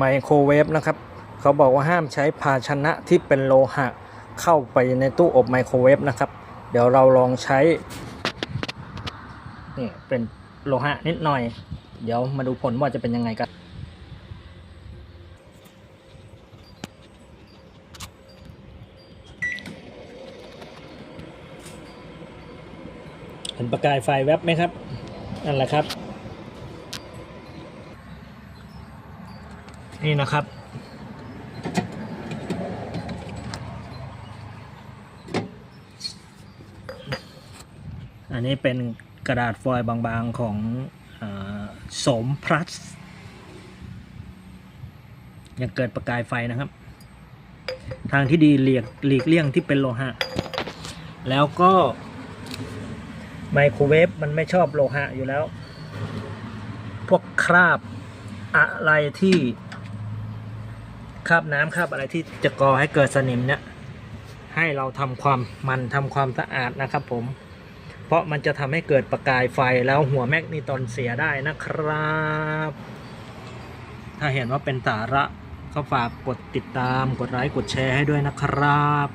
ไมโครเวฟนะครับ เขาบอกว่าห้ามใช้ภาชนะที่เป็นโลหะเข้าไปในตู้อบไมโครเวฟนะครับ เดี๋ยวเราลองใช้นี่เป็นโลหะนิดหน่อย เดี๋ยวมาดูผลว่าจะเป็นยังไงกันเห็นประกายไฟแวบไหมครับ นั่นแหละครับ นี่นะครับ อันนี้เป็นกระดาษฟอยล์บางๆของอาโสมพลัสยังเกิดประกายไฟนะครับ ทางที่ดีเลียกหลีกเลี่ยงที่เป็นโลหะ แล้วก็ไมโครเวฟมันไม่ชอบโลหะอยู่แล้ว พวกคราบอะไรที่ คราบน้ำคราบอะไรที่จะก่อให้เกิดสนิมเนี่ยให้เราทำความมันทำความสะอาดนะครับผม เพราะมันจะทำให้เกิดประกายไฟแล้วหัวแมกนีตอนเสียได้นะครับ ถ้าเห็นว่าเป็นสาระก็ฝากกดติดตามกดไลค์กดแชร์ให้ด้วยนะครับ